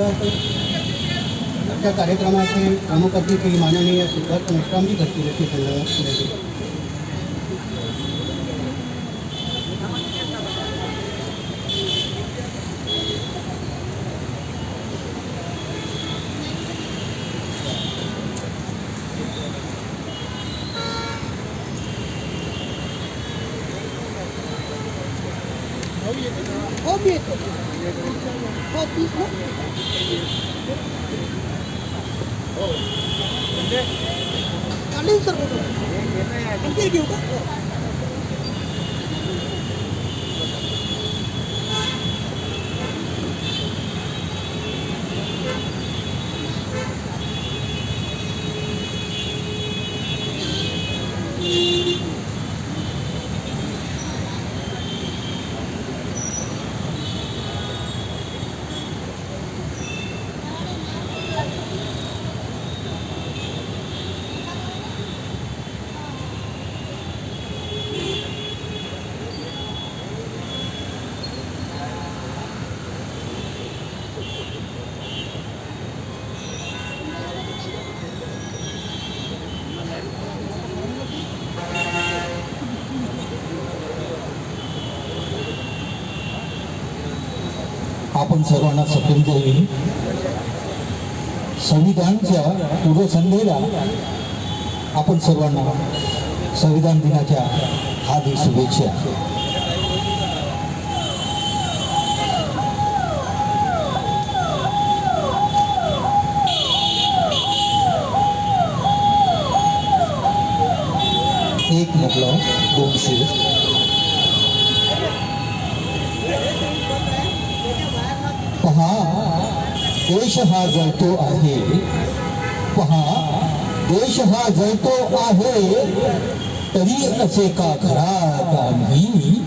आजच्या कार्यक्रमाचे प्रमुख अतिथी माननीय सिद्धार्थ मेश्रामजी करतील अशी संदर्भ हो. हो तीस ना चालेल सर बरोबर घेऊ का? हो. आपण सर्वांना स्वतंत्र येईल संविधानच्या पूर्वसंध्येला आपण सर्वांना संविधान दिनाच्या हार्दिक शुभेच्छा. एक म्हटलं दोनशे. देश हा जळतो आहे. पहा देश हा जळतो आहे, तरी असे का घरात आम्ही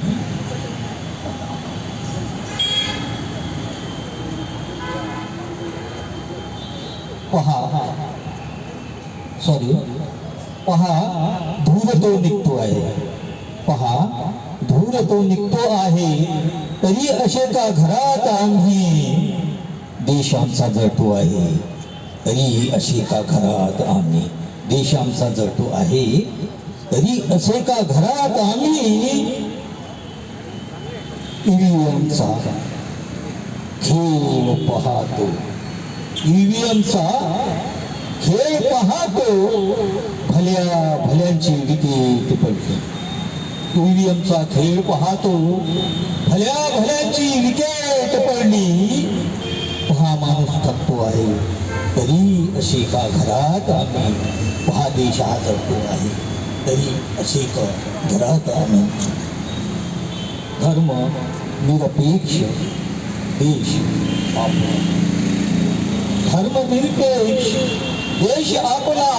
पहा सॉरी पहा धूर तो निघतो आहे. पहा धूर तो निघतो आहे, तरी असे का घरात आम्ही देश आमचा जळतो आहे. तरी असे का घरात आम्ही? देश आमचा जळतो आहे. तरी असे का घरात आम्ही? ईव्हीएमचा खेळ पाहतो. ईव्हीएमचा खेळ पाहतो. भल्या भल्यांची विकेट पडली ईव्हीएमचा खेळ पाहतो. भल्या भल्यांची विकेट पडली माणूस थकतो आहे. तरी अशी का घरात आम्ही महादेश हा जळतो आहे. तरी असे का घरात आम्ही धर्म निरपेक्ष देश आपला धर्मनिरपेक्ष देश आपला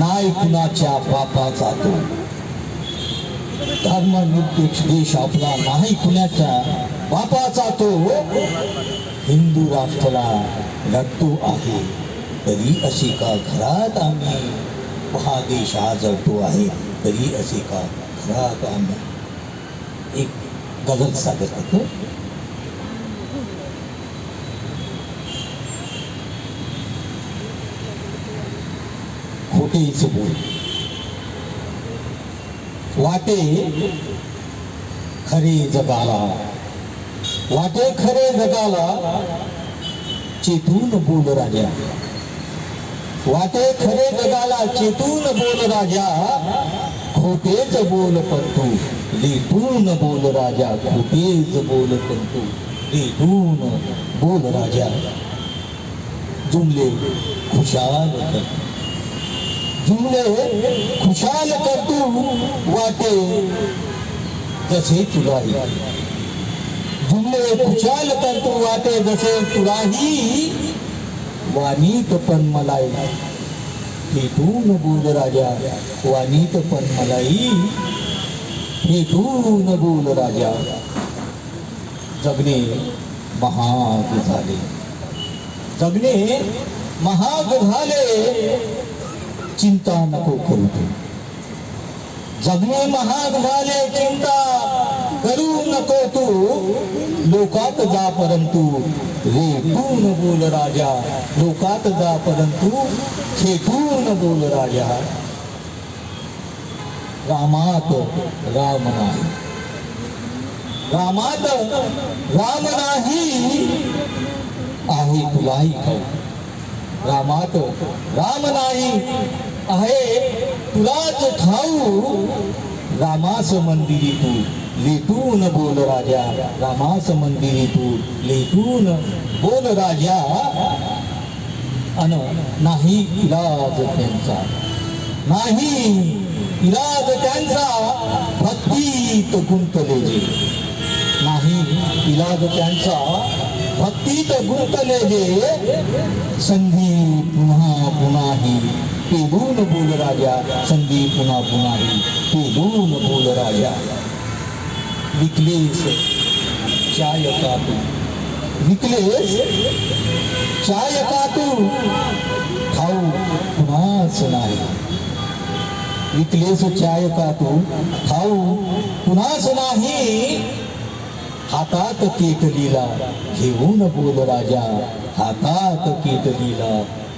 नाय कुणाच्या बापाचा तो. धर्मनिरपेक्ष देश आपला नाही कुणाच्या बापाचा तो. हिंदू राष्ट्राला लढतो आहे. तरी असे का घरात आम्ही हा देश हा जळतो आहे. तरी असे का घरात आम्ही एक गज़ल सादर करतो. खोटेच बोल. वाटे खरे जगाला वाटे खरे जगाला चेतून बोल राजा. वाटे खरे जगाला चेतून बोल राजा खोटेच बोल पंतू लिटून बोल राजा खोटेच बोल पंतू लिटून बोल राजा. जुमले खुशाल कर. जुमले खुशाल करतू वाटे जसे तुलाही जुमले खुशाल करतू वाटे जसे तुलाही वाणीत पण मलाही भेटून बोल राजा वाणीत पण मलाही भेटून बोल राजा. जगणे महाग झाले. जगणे महाग झाले. चिंता नको करू तू. जगणे महाग झाले चिंता. करू नको तू लोकात जा परंतु रेटून बोल राजा लोकात जा परंतु खेटून बोल राजा. रामात राम नाही. रामात राम नाही आहे तुलाही खाऊ रामात राम नाही आहे तुलाच ठाऊ रामास मंदिरी तू लेटून बोल राजा रामास मंदिरी तू लेटून बोल राजा. अन नाही इलाज त्यांचा. नाही इलाज त्यांचा भक्तीत गुंतले जे नाही इलाज त्यांचा भक्तीत गुंतले जे संधी पुन्हा पुन्हाही पेलून बोल राजा संधी पुन्हा पुन्हाही पेलून बोल राजा. विकलेस चाय का तू विकलेस चाय का तू खाऊ पुन्हाच नाही. विकलेस चाय का तू खाऊ पुन्हाच नाही. हातात केटलीला घेऊन बोल राजा. हातात केटलीला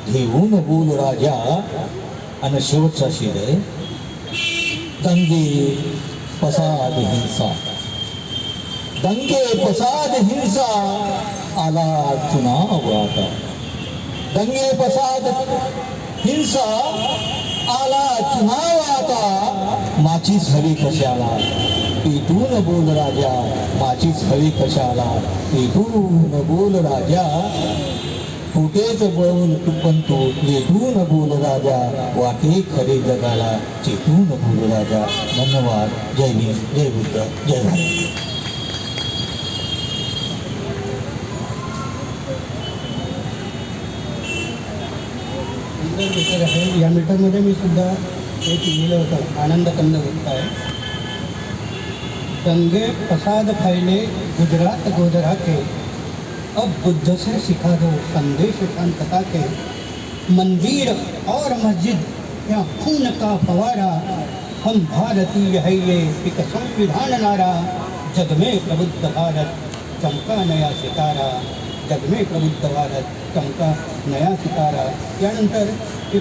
घेऊन बोल राजा आणि शेवटचा शिर आहे. दंगे पसाद हिंसा. दंगे पसाद हिंसा आला चुनाव आता दंगे पसाद हिंसा आला चुनाव आता माचीच हवी कशाला? पेटून बोल राजा. माचीच हवी कशाला? पेटून बोल राजा. कुठेच बोल पण तो बोल राजा वाटे खरे जगाला चेतून बोल राजा. धन्यवाद. जय हिंद. जय बुद्ध. जय भारत. मीटर आहे. या मीटरमध्ये मी सुद्धा एक लिहिलं होतं. आनंद कंद गुप्त आहे. गंगे प्रसाद फैले गुजरात गोधराके अब बुद्ध से सिखा दो, संदेश शांतता के। मंदिर और मस्जिद, या खून का फवारा। हम भारतीय है ये, एक संविधान नारा। जग में प्रबुद्ध भारत, चमका नया सितारा। जग में प्रबुद्ध भारत, चमका नया सितारा। यानंतर हे